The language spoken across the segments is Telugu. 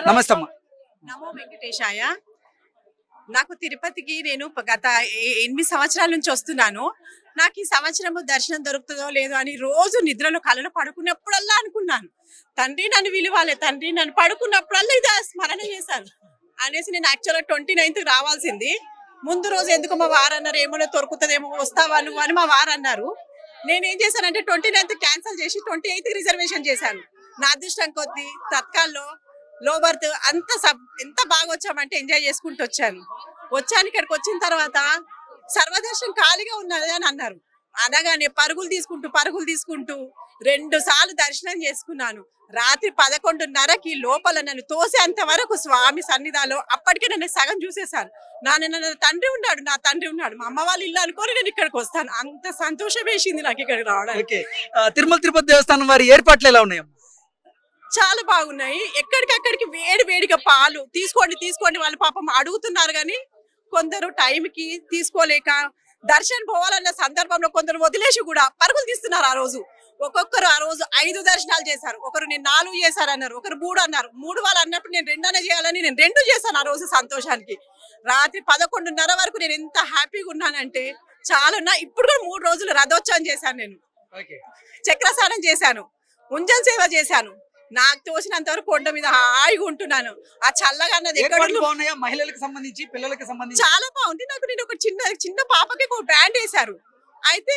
నమస్తే అమ్మా నమో వెంకటేశాయ. నాకు తిరుపతికి నేను గత ఎనిమిది సంవత్సరాల నుంచి వస్తున్నాను. నాకు ఈ సంవత్సరము దర్శనం దొరుకుతుందో లేదో అని రోజు నిద్రలో కలలో పడుకున్నప్పుడల్లా అనుకున్నాను. తండ్రి నన్ను విలువాలి తండ్రి నన్ను పడుకున్నప్పుడల్లా ఇది స్మరణ చేశాను అనేసి నేను యాక్చువల్గా ట్వంటీ నైన్త్ రావాల్సింది. ముందు రోజు ఎందుకు మా వారు అన్నారు ఏమో దొరుకుతుందేమో వస్తావా నువ్వు? అని మా వారు అన్నారు. నేను ఏం చేశానంటే ట్వంటీ నైన్త్ క్యాన్సిల్ చేసి ట్వంటీ ఎయిత్ రిజర్వేషన్ చేశాను. నా అదృష్టం కొద్దీ తత్కాల్లో లో బర్త్ అంత సబ్ ఎంత బాగా వచ్చామంటే ఎంజాయ్ చేసుకుంటూ వచ్చాను. వచ్చాను ఇక్కడికి వచ్చిన తర్వాత సర్వదర్శనం ఖాళీగా ఉన్నది అని అన్నారు. అనగానే పరుగులు తీసుకుంటూ పరుగులు తీసుకుంటూ రెండు సార్లు దర్శనం చేసుకున్నాను. రాత్రి పదకొండున్నరకి లోపల నన్ను తోసేంత వరకు స్వామి సన్నిధాలో అప్పటికే నన్ను సగం చూసేశాను నా నన్ను తండ్రి ఉన్నాడు నా తండ్రి ఉన్నాడు. మా అమ్మ వాళ్ళు ఇల్లు అనుకొని నేను ఇక్కడికి వస్తాను. అంత సంతోషం వేసింది నాకు ఇక్కడికి రావడానికి. తిరుమల తిరుపతి దేవస్థానం వారి ఏర్పాట్లు ఎలా ఉన్నాయి చాలా బాగున్నాయి. ఎక్కడికక్కడికి వేడి వేడిగా పాలు తీసుకోండి తీసుకోండి వాళ్ళు పాపం అడుగుతున్నారు కానీ కొందరు టైంకి తీసుకోలేక దర్శనం పోవాలన్న సందర్భంలో కొందరు వదిలేసి కూడా పరుగులు తీస్తున్నారు ఆ రోజు. ఒక్కొక్కరు ఆ రోజు ఐదు దర్శనాలు చేశారు. ఒకరు నేను నాలుగు చేశారు అన్నారు ఒకరు మూడు అన్నారు. మూడు వాళ్ళు అన్నప్పుడు నేను రెండనే చేయాలని నేను రెండు చేశాను ఆ రోజు సంతోషానికి. రాత్రి పదకొండున్నర వరకు నేను ఎంత హ్యాపీగా ఉన్నానంటే చాలా నా ఇప్పుడు కూడా మూడు రోజులు రథోత్సవం చేశాను నేను. ఓకే చక్రస్నానం చేశాను. ఉంజల్ సేవ చేశాను. నాకు తోసినంత వరకు కొండ మీద హాయిగా ఉంటున్నాను. ఆ చల్లగా అన్నది ఎక్కడ ఏర్పాట్లు బాగున్నాయా? మహిళలకు సంబంధించి పిల్లలకు సంబంధించి? చాలా బాగుంది. నాకు నేను ఒక చిన్న చిన్న పాపకి ఒక బ్యాండ్ వేశారు. అయితే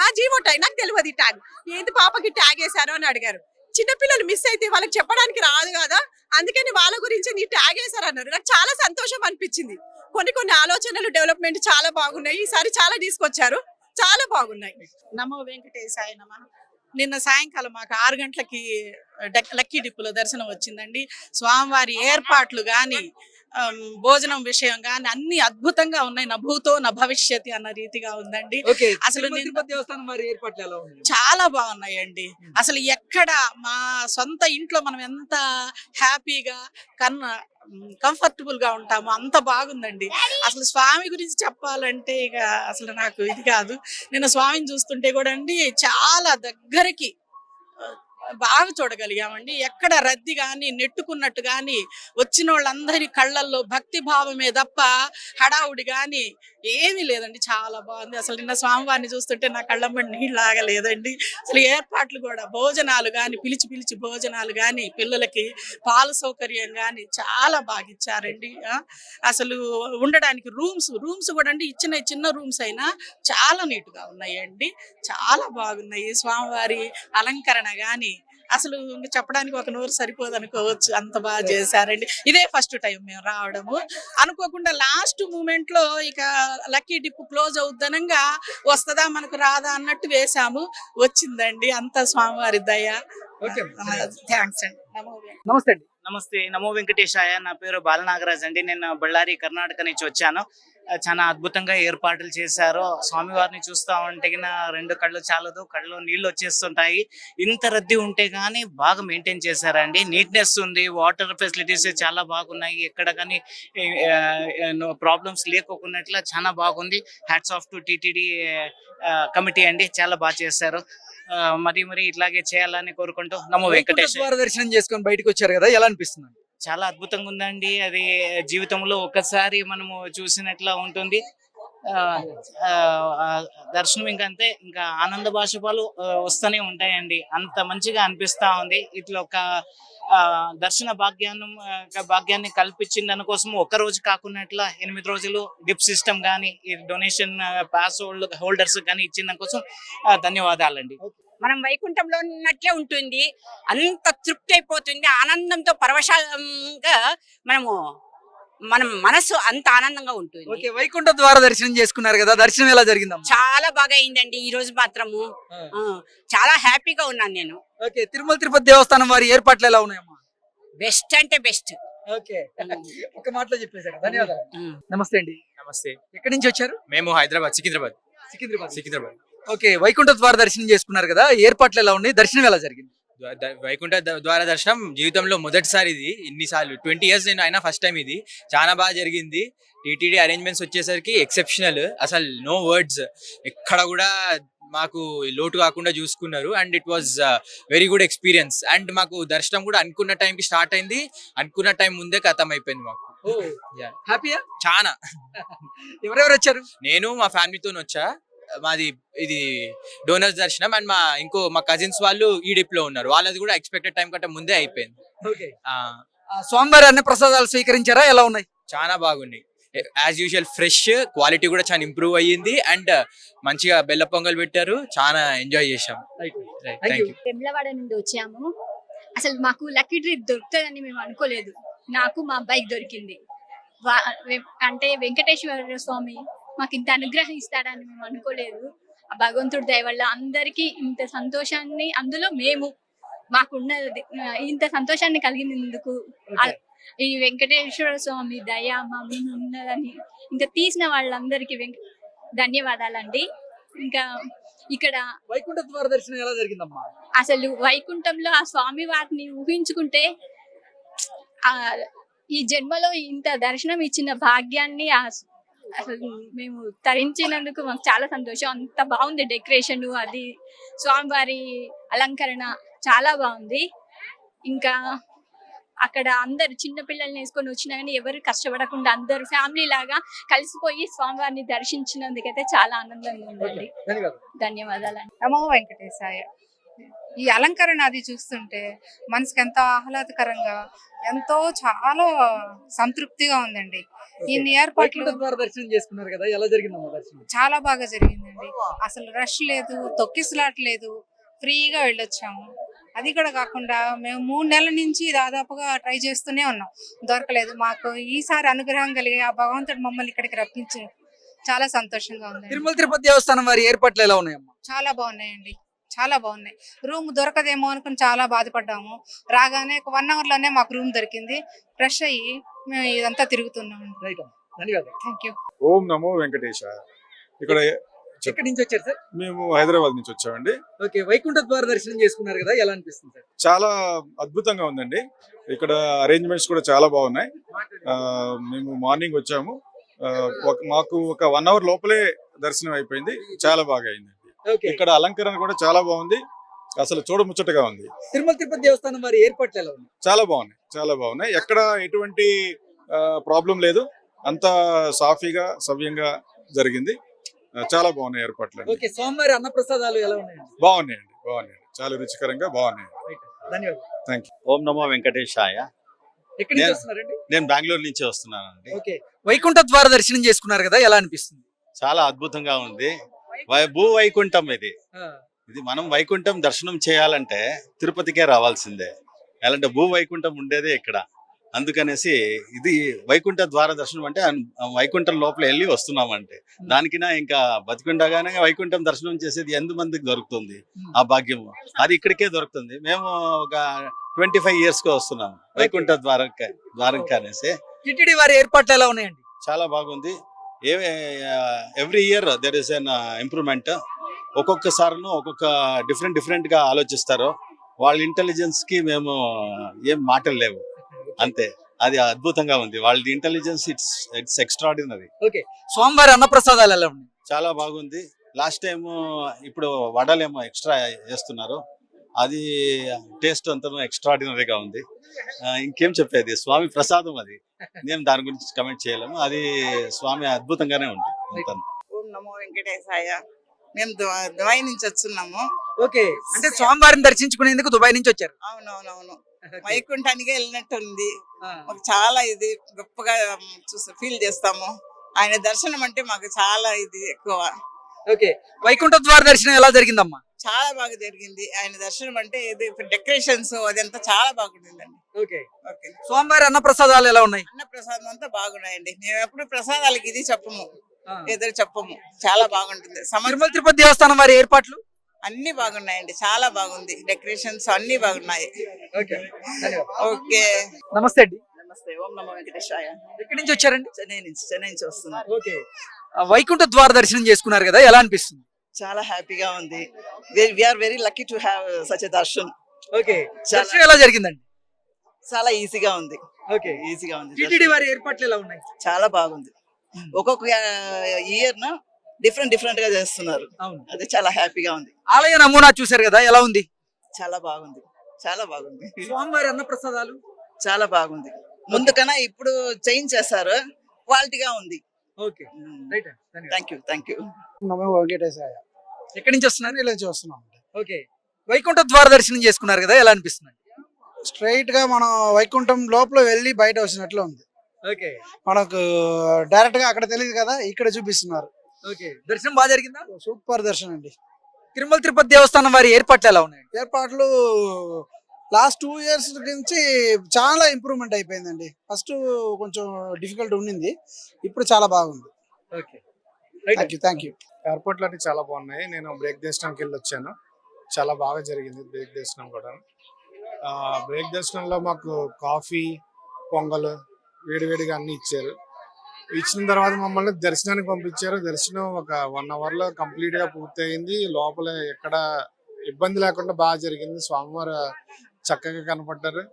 ఆ జీవో ట్యాగ్ నాకు తెలియదు ఈ ట్యాగ్. ఏంటి పాపకి ట్యాగ్ వేశారు అని అడిగారు. చిన్న పిల్లలు మిస్ అయితే వాళ్ళకి చెప్పడానికి రాదు కదా? అందుకని వాళ్ళ గురించి నీ ట్యాగ్ వేశారు అన్నారు. నాకు చాలా సంతోషం అనిపించింది. కొన్ని కొన్ని ఆలోచనలు డెవలప్మెంట్ చాలా బాగున్నాయి. ఈసారి చాలా తీసుకొచ్చారు. చాలా బాగున్నాయి. నమో వెంకటేశాయ నమ. నిన్న సాయంకాలం మాకు ఆరు గంటలకి డక్- లక్కీ డిప్పులో దర్శనం వచ్చిందండి. స్వామివారి ఏర్పాట్లు కానీ భోజనం విషయం కానీ అన్ని అద్భుతంగా ఉన్నాయి. నా భూతో నా భవిష్యత్తు అన్న రీతిగా ఉందండి. అసలు చాలా బాగున్నాయండి. అసలు ఎక్కడ మా సొంత ఇంట్లో మనం ఎంత హ్యాపీగా కన్న కంఫర్టబుల్గా ఉంటాము. అంత బాగుందండి. అసలు స్వామి గురించి చెప్పాలంటే ఇక అసలు నాకు ఇది కాదు. నేను స్వామిని చూస్తుంటే కూడా అండి చాలా దగ్గరికి బాగా చూడగలిగామండి. ఎక్కడ రద్దీ కానీ నెట్టుకున్నట్టు కానీ వచ్చిన వాళ్ళందరి కళ్ళల్లో భక్తి భావమే తప్ప హడావుడి కానీ ఏమీ లేదండి. చాలా బాగుంది. అసలు నిన్న స్వామివారిని చూస్తుంటే నా కళ్ళమ్మడి నీళ్ళు ఆగలేదండి. అసలు ఏర్పాట్లు కూడా భోజనాలు కానీ పిలిచి పిలిచి భోజనాలు కానీ పిల్లలకి పాల సౌకర్యం కానీ చాలా బాగా ఇచ్చారండి. ఆ, అసలు ఉండడానికి రూమ్స్ రూమ్స్ కూడా అండి ఇచ్చిన చిన్న రూమ్స్ అయినా చాలా నీట్గా ఉన్నాయండి. చాలా బాగున్నాయి. స్వామివారి అలంకరణ కానీ అసలు ఇంక చెప్పడానికి ఒక నోరు సరిపోదు అనుకోవచ్చు. అంత బాగా చేశారండి. ఇదే ఫస్ట్ టైం మేము రావడము. అనుకోకుండా లాస్ట్ మూమెంట్లో ఇక లక్కీ డిప్ క్లోజ్ అవుద్దనంగా వస్తుందా మనకు రాదా అన్నట్టు వేశాము. వచ్చిందండి. అంత స్వామివారి దయ. ఓకే. థ్యాంక్స్ అండి. నమస్తే అండి. నమస్తే. నమో వెంకటేశాయ. నా పేరు బాలనాగరాజ్ అండి. నేను బళ్ళారి కర్ణాటక నుంచి వచ్చాను. చాలా అద్భుతంగా ఏర్పాట్లు చేశారు. స్వామివారిని చూస్తా ఉంటే రెండు కళ్ళు చాలదు కళ్ళు నీళ్ళు వచ్చేస్తుంటాయి. ఇంత రద్దీ ఉంటే గానీ బాగా మెయింటైన్ చేశారండి. నీట్నెస్ ఉంది వాటర్ ఫెసిలిటీస్ చాలా బాగున్నాయి. ఎక్కడ కానీ ప్రాబ్లమ్స్ లేకోకున్నట్ల చాలా బాగుంది. Hats off to TTD committee అండి. చాలా బాగా చేశారు. మరి మరి ఇట్లాగే చేయాలని కోరుకుంటూ నమో వెంకటేశ్వర దర్శనం చేసుకొని బయటకు వచ్చారు కదా ఎలా అనిపిస్తుంది? చాలా అద్భుతంగా ఉందండి. అది జీవితంలో ఒక్కసారి మనము చూసినట్లా ఉంటుంది. ఆ, దర్శనం ఇంకా అంతే ఇంకా ఆనంద భాషపాలు వస్తూనే ఉంటాయండి. అంత మంచిగా అనిపిస్తా ఉంది. ఇట్లా ఒక ఆ, దర్శన భాగ్యాన్ని భాగ్యాన్ని కల్పించింది దానికోసం ఒక రోజు కాకున్నట్లా ఎనిమిది రోజులు గిఫ్ట్ సిస్టమ్ కానీ ఈ డొనేషన్ పాస్ హోల్డర్స్ కానీ ఇచ్చిన దానికోసం ధన్యవాదాలండి. మనం వైకుంఠంలో ఉన్నట్లే ఉంటుంది. అంత తృప్తి అయిపోతుంది. ఆనందంతో పరవశంగా మనము మనం మనసు అంత ఆనందంగా ఉంటుంది. ఓకే వైకుంఠ ద్వార దర్శనం చేసుకున్నారు కదా దర్శనం ఎలా జరిగిందమ్మా? చాలా బాగా అయిందండి ఈ రోజు మాత్రము. చాలా హ్యాపీగా ఉన్నాను నేను. ఓకే తిరుమల తిరుపతి దేవస్థానం వారి ఏర్పాట్లు ఎలా ఉన్నాయమ్మా? బెస్ట్ అంటే బెస్ట్. ఓకే ఒక మాటలో చెప్పేశారు ధన్యవాదాలు. నమస్తే అండి. నమస్తే. ఎక్కడి నుంచి వచ్చారు? మేము హైదరాబాద్ సికింద్రాబాద్. సికింద్రాబాద్ సికింద్రాబాద్. ఓకే వైకుంఠ ద్వార దర్శనం చేసుకున్నారు కదా ఏర్పాట్లు ఎలా ఉన్నాయి? దర్శనం ఎలా జరిగింది? వైకుంఠ ద్వార దర్శనం జీవితంలో మొదటిసారి ఇది ఇన్నిసార్లు ట్వంటీ ఇయర్స్ నేను అయినా ఫస్ట్ టైం ఇది. చాలా బాగా జరిగింది. టీటీడీ అరేంజ్మెంట్స్ వచ్చేసరికి ఎక్సెప్షనల్ అసలు నో వర్డ్స్. ఎక్కడ కూడా మాకు లోటు కాకుండా చూసుకున్నారు. And it was very good experience. And మాకు దర్శనం కూడా అనుకున్న టైంకి స్టార్ట్ అయింది. అనుకున్న టైం ముందే ఖతం అయిపోయింది మాకు. హ్యాపీయా? చాలా ఎవరెవరు వచ్చారు? నేను మా ఫ్యామిలీతో వచ్చా. మాది ఇది డోనర్స్ దర్శనం అండ్ మా ఇంకో మా కజిన్స్ వాళ్ళు ఈడిప్లో ఉన్నారు. వాళ్ళది కూడా ఎక్స్పెక్టెడ్ టైం కంటే ముందే అయిపోయింది. ఓకే ఆ, స్వామివారి అన్న ప్రసాదాలు స్వీకరించారా? ఎలా ఉన్నాయి? చాలా బాగుంది. యాజ్ యూజువల్ ఫ్రెష్ క్వాలిటీ కూడా చాలా ఇంప్రూవ్ అయ్యింది అండ్ మంచిగా బెల్ల పొంగల్ పెట్టారు. చాలా ఎంజాయ్ చేశాం. వెమ్లవాడ నుండి వచ్చాము. అసలు మాకు లక్కీ ట్రిప్ దొరుకుతుందని మేము అనుకోలేదు. నాకు మా బైక్ దొరికింది. అంటే వెంకటేశ్వర స్వామి మాకు ఇంత అనుగ్రహం ఇస్తాడని మేము అనుకోలేదు. ఆ భగవంతుడి దయ వల్ల అందరికీ ఇంత సంతోషాన్ని అందులో మేము మాకున్నది ఆ, ఇంత సంతోషాన్ని కలిగినందుకు ఈ వెంకటేశ్వర స్వామి దయ మా మీద ఉన్నదని ఇంకా తీసిన వాళ్ళందరికీ వెంక ధన్యవాదాలండి. ఇంకా ఇక్కడ వైకుంఠ ద్వార దర్శనం ఎలా జరిగిందమ్మా? అసలు వైకుంఠంలో ఆ స్వామి వారిని ఊహించుకుంటే ఆ ఈ జన్మలో ఇంత దర్శనం ఇచ్చిన భాగ్యాన్ని ఆ అసలు మేము తరించినందుకు మాకు చాలా సంతోషం. అంత బాగుంది డెకరేషన్ అది. స్వామివారి అలంకరణ చాలా బాగుంది. ఇంకా అక్కడ అందరు చిన్న పిల్లల్ని వేసుకొని వచ్చినా కానీ ఎవరు కష్టపడకుండా అందరు ఫ్యామిలీ లాగా కలిసిపోయి స్వామివారిని దర్శించినందుకైతే చాలా ఆనందంగా ఉందండి. ధన్యవాదాలు. ధన్యవాదాలు నమో వెంకటేశాయ. ఈ అలంకరణ అది చూస్తుంటే మనసుకి ఎంతో ఆహ్లాదకరంగా ఎంతో చాలా సంతృప్తిగా ఉందండి. ఇన్ని ఏర్పాట్లు దర్శనం చేసుకున్నారు కదా ఎలా దర్శనం? చాలా బాగా జరిగిందండి. అసలు రష్ లేదు తొక్కిసలాట లేదు ఫ్రీగా వెళ్ళొచ్చాము. అది కూడా కాకుండా మేము మూడు నెలల నుంచి దాదాపుగా ట్రై చేస్తూనే ఉన్నాం. దొరకలేదు. మాకు ఈసారి అనుగ్రహం కలిగి ఆ భగవంతుడు మమ్మల్ని ఇక్కడికి రప్పించి చాలా సంతోషంగా ఉందండి. తిరుమల తిరుపతి దేవస్థానం వారి ఏర్పాట్లు ఎలా ఉన్నాయమ్మా? చాలా బాగున్నాయండి. చాలా బాగున్నాయి. రూమ్ దొరకదేమో అనుకుని చాలా బాధపడ్డాము. రాగానే ఒక వన్ అవర్లోనే మాకు రూమ్ దొరికింది. ఫ్రెష్ అయ్యి మేము ఇదంతా తిరుగుతున్నాం. రైట్ అమ్మా. ధన్యవాదాలు. థ్యాంక్ యూ ఓం నమో వెంకటేశ. ఇక్కడ ఎక్కడి నుంచి వచ్చారు సార్? మేము హైదరాబాద్ నుంచి వచ్చామండి. ఓకే వైకుంఠ ద్వార దర్శనం చేసుకున్నారు కదా ఎలా అనిపిస్తుంది సార్? చాలా అద్భుతంగా ఉందండి. ఇక్కడ అరేంజ్మెంట్స్ కూడా చాలా బాగున్నాయి. ఆ, మేము మార్నింగ్ వచ్చాము. మాకు ఒక వన్ అవర్ లోపలే దర్శనం అయిపోయింది. చాలా బాగా అయిందండి ఓకే ఇక్కడ అలంకరణ కూడా చాలా బాగుంది. అసలు చూడముచ్చటగా ఉంది. తిరుమల తిరుపతి దేవస్థానం వారి ఏర్పాట్లు ఎలా ఉన్నాయి? చాలా బాగున్నాయి. చాలా బాగున్నాయి. ఎక్కడ ఎటువంటి ప్రాబ్లం లేదు. అంతా సాఫీగా సవ్యంగా జరిగింది. చాలా బాగున్నాయి ఏర్పాట్లు ఓకే స్వామివారి అన్న ప్రసాదాలు ఎలా ఉన్నాయండి? బాగున్నాయండి బాగున్నాయండి. చాలా రుచికరంగా బాగున్నాయి. రైట్ ధన్యవాదాలు. ఓం నమో వెంకటేశాయ. ఎక్కడి నుంచి నేను- వస్తున్నారండి? నేను బెంగళూరు నుంచి వస్తున్నానండి. ఓకే. వైకుంఠ ద్వార దర్శనం చేసుకున్నారు కదా ఎలా అనిపిస్తుంది? చాలా అద్భుతంగా ఉంది. భూ వైకుంఠం. ఇది. ఇది మనం వైకుంఠం దర్శనం చేయాలంటే తిరుపతికే రావాల్సిందే. ఎలాంటి భూ వైకుంఠం ఉండేదే ఇక్కడ. అందుకనేసి ఇది వైకుంఠ ద్వార దర్శనం అంటే వైకుంఠం లోపల వెళ్ళి వస్తున్నామంటే. దానికినా ఇంకా బతికుండగానే వైకుంఠం దర్శనం చేసేది ఎందు మందికి దొరుకుతుంది ఆ భాగ్యం అది ఇక్కడికే దొరుకుతుంది. మేము ఒక ట్వంటీ ఫైవ్ ఇయర్స్కి వస్తున్నాం వైకుంఠ ద్వారం ద్వారం అనేసి టిటిడి వారి ఏర్పాట్లు ఎలా ఉన్నాయండి? చాలా బాగుంది. Every year there is an improvement ఒక్కొక్కసారిను ఒక్కొక్క డిఫరెంట్ డిఫరెంట్గా ఆలోచిస్తారు. వాళ్ళ ఇంటెలిజెన్స్కి మేము ఏం మాటలు లేవు. అంతే. అది అద్భుతంగా ఉంది. వాళ్ళ ఇంటెలిజెన్స్ ఇట్స్ ఇట్స్ ఎక్స్ట్రాడినరీ స్వామివారి అన్న ప్రసాదాలు ఎలా ఉన్నాయి? చాలా బాగుంది. లాస్ట్ టైం ఇప్పుడు వడలేమో ఎక్స్ట్రా వేస్తున్నారు అది టేస్ట్ అంతా ఎక్స్ట్రాడినరీగా ఉంది. ఇంకేం చెప్పేది? స్వామి ప్రసాదం అది. మేము దాని గురించి కమెంట్ చేయలేము. అది స్వామి అద్భుతంగానే ఉంది. అంతా. ఓం నమో వెంకటేశాయ. మేము దుబాయ్ నుంచి వస్తున్నాము ఓకే. అంటే స్వామివారిని దర్శించుకునేందుకు దుబాయ్ నుంచి వచ్చారు. అవునవునవును. వైకుంఠానికి వెళ్ళినట్టుంది. మాకు చాలా ఇది గొప్పగా చూసి ఫీల్ చేస్తాము. ఆయన దర్శనం అంటే మాకు చాలా ఇది ఎక్కువ. ఓకే. వైకుంఠ ద్వార దర్శనం ఎలా జరిగిందమ్మా? చాలా బాగా జరిగింది. ఆయన దర్శనం అంటే ఇది డెకరేషన్స్ అదంతా చాలా బాగుంటుందండి. ఓకే. ఓకే. స్వామివారి అన్న ప్రసాదాలు ఎలా ఉన్నాయి? అన్న ప్రసాదం అంతా బాగున్నాయండి. మేము ఎప్పుడు ప్రసాదాలకి ఇది చెప్పము. ఎదురు చెప్పము. చాలా బాగుంటుంది. తిరుమల తిరుపతి దేవస్థానం వారి ఏర్పాట్లు? అన్ని బాగున్నాయండి. చాలా బాగుంది. డెకరేషన్స్ అన్ని బాగున్నాయి. ఓకే. నమస్తే అండి. నమస్తే. ఓం నమో వెంకటేశాయ. ఎక్కడి నుంచి వచ్చారండి? చెన్నై నుంచి చెన్నై నుంచి వస్తున్నారు ఓకే. వైకుంఠ ద్వార దర్శనం చేసుకున్నారు కదా ఎలా అనిపిస్తుంది? చాలా హ్యాపీగా ఉంది. Are very lucky to have such a darshan okay. దర్శనం ఎలా జరిగిందండి? చాలా ఈజీగా ఉంది. ఓకే. ఈజీగా ఉంది టిటిడి వారి ఏర్పాట్లు ఎలా ఉన్నాయి? చాలా బాగుంది. ఒక్కొక్క ఇయర్ డిఫరెంట్ డిఫరెంట్గా చేస్తున్నారు. అవును. అది చాలా హ్యాపీగా ఉంది. ఆలయ నమూనా చూశారు కదా ఎలా ఉంది? చాలా బాగుంది. చాలా బాగుంది. స్వామివారి అన్న ప్రసాదాలు చాలా బాగుంది. ముందు కన్నా ఇప్పుడు చేంజ్ చేశారు. క్వాలిటీగా ఉంది. Okay. Right thank you thank you నమో వెంకటేశాయ. ఎక్కడి నుంచి వస్తున్నారు? ఇలా చూస్తున్నాం ఓకే. వైకుంఠ ద్వార దర్శనం చేసుకున్నారు కదా ఎలా అనిపిస్తుంది? స్ట్రైట్గా మనం వైకుంఠం లోపల వెళ్ళి బయట వచ్చినట్లు ఉంది. ఓకే. మనకు డైరెక్ట్గా అక్కడ తెలియదు కదా ఇక్కడ చూపిస్తున్నారు. ఓకే. దర్శనం బాగా జరిగిందా? సూపర్ దర్శనం అండి. తిరుమల తిరుపతి దేవస్థానం వారి ఏర్పాట్లు ఎలా ఉన్నాయి ఏర్పాట్లు లాస్ట్ టూ ఇయర్స్ నుంచి చాలా ఇంప్రూవ్మెంట్ అయిపోయిందండి. ఫస్ట్ కొంచెం డిఫికల్ట్ ఉండింది ఇప్పుడు చాలా బాగుంది. Okay. Thank you thank you ఎయిర్పోర్ట్లు చాలా బాగున్నాయి. నేను బ్రేక్ దర్శనంకి వెళ్ళి వచ్చాను. చాలా బాగా జరిగింది బ్రేక్ దర్శనం కూడా. బ్రేక్ దర్శనంలో మాకు కాఫీ పొంగల్ వేడివేడిగా అన్ని ఇచ్చారు. ఇచ్చిన తర్వాత మమ్మల్ని దర్శనానికి పంపించారు. దర్శనం ఒక వన్ అవర్లో కంప్లీట్గా పూర్తయింది. లోపల ఎక్కడ ఇబ్బంది లేకుండా బాగా జరిగింది. స్వామివారు చక్కగా కనపడ్డారు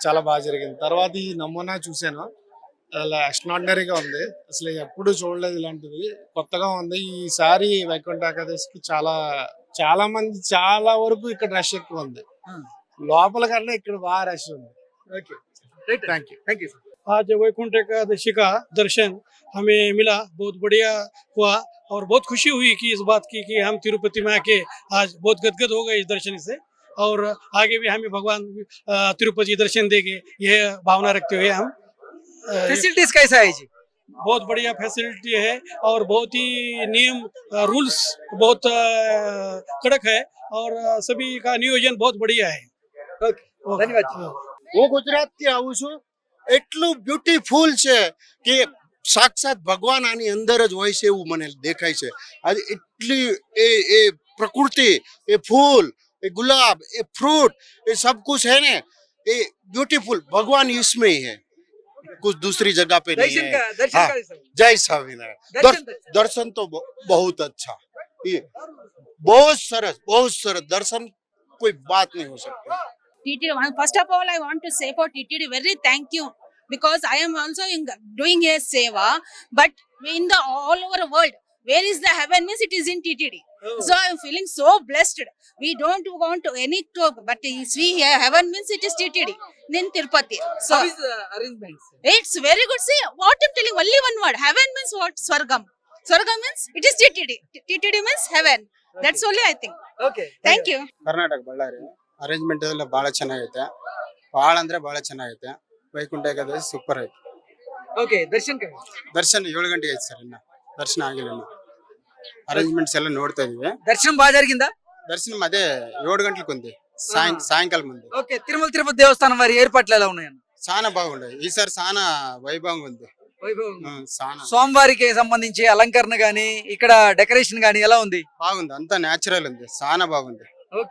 చాలా బాగా జరిగింది తర్వాత ఈ నమూనా చూశాను అలా ఎక్స్ట్రాడినరీగా ఉంది అసలు ఎప్పుడు చూడలేదు ఇలాంటిది కొత్తగా ఉంది ఈసారి వైకుంఠ ఏకాదశికి చాలా చాలా మంది చాలా వరకు ఇక్కడ రష్ ఎక్కువ ఉంది Hmm. లోపల కన్నా ఇక్కడ బాగా రష్ ఉంది okay right thank you thank you आज वैकुंठ एकादशी का दर्शन हमें मिला बहुत बढ़िया हुआ और बहुत खुशी हुई कि इस बात की कि हम तिरुपति में आके आज बहुत गदगद हो गए इस दर्शन से और आगे भी हमें भगवान अ, तिरुपति दर्शन देंगे यह भावना रखते हुए हम अ, फैसिलिटीज कैसा है जी बहुत बढ़िया फैसिलिटी है और बहुत ही नियम रूल्स बहुत अ, कड़क है और अ, सभी का नियोजन बहुत बढ़िया है ओके धन्यवाद હું ગુજરાતથી આવું છું એટલું બ્યુટીફુલ છે કે સાક્ષાત ભગવાન આની અંદર જ હોય છે એવું મને દેખાય છે આજે એટલી એ એ પ્રકૃતિ એ ફૂલ ये गुलाब ये फ्रूट ये सब कुछ है ना ये ब्यूटीफुल भगवान इसमें ही है। कुछ दूसरी जगह पे नहीं है। हाँ, जय स्वामीनारायण। दर्शन तो बहुत अच्छा। ये बहुत सरस बहुत सरस। दर्शन कोई बात नहीं हो सकती। First of all I want to say for TTD very thank you because I am also doing a seva but in the all over world where is the heaven means it is in TTD. So I am feeling so blessed. We don't want to any to, but is we here heaven means it is TTD in Tirupati. So How is the arrangements? it's very good. See what I'm telling. Only one word. Heaven means what? Swargam. Swargam means it is TTD. TTD means heaven. That's only I think. Okay. Thank you. Karnataka Bellary arrangement ಎಲ್ಲ ಬಹಳ ಚೆನ್ನಾಗೈತೆ ಬಹಳ ಅಂದ್ರೆ ಬಹಳ ಚೆನ್ನಾಗೈತೆ ವೈಕುಂಠ ಏಕಾದಶಿ ಸೂಪರ್ ಐತೆ Okay, ದರ್ಶನ್ ದರ್ಶನ ಏಳು ಗಂಟೆಗೆ ಐತೆ ಸರ್ ಇನ್ನ ದರ್ಶನ ಆಗಿಲ್ಲ ಇನ್ನು ಅರೇಂಜ್ಮೆಂಟ್ಸ್ ಎಲ್ಲ ನೋಡ್ತಾ ಇದೀವಿ దర్శనం బాగా జరిగిందా దర్శనం అదే ఏడు గంటలకు ఉంది సాయం ఆ. సాయంకాలం ఉంది ఓకే తిరుమల తిరుపతి దేవస్థానం వారి ఏర్పాట్లు ఎలా ఉన్నాయన్న చాలా బాగుండదు ఈసారి చాలా వైభవంగా ఉంది వైభవం ఆ, చాలా స్వామివారికి సంబంధించి అలంకరణ గానీ ఇక్కడ డెకరేషన్ గానీ ఎలా ఉంది బాగుంది అంతా న్యాచురల్ ఉంది చాలా బాగుంది ఓకే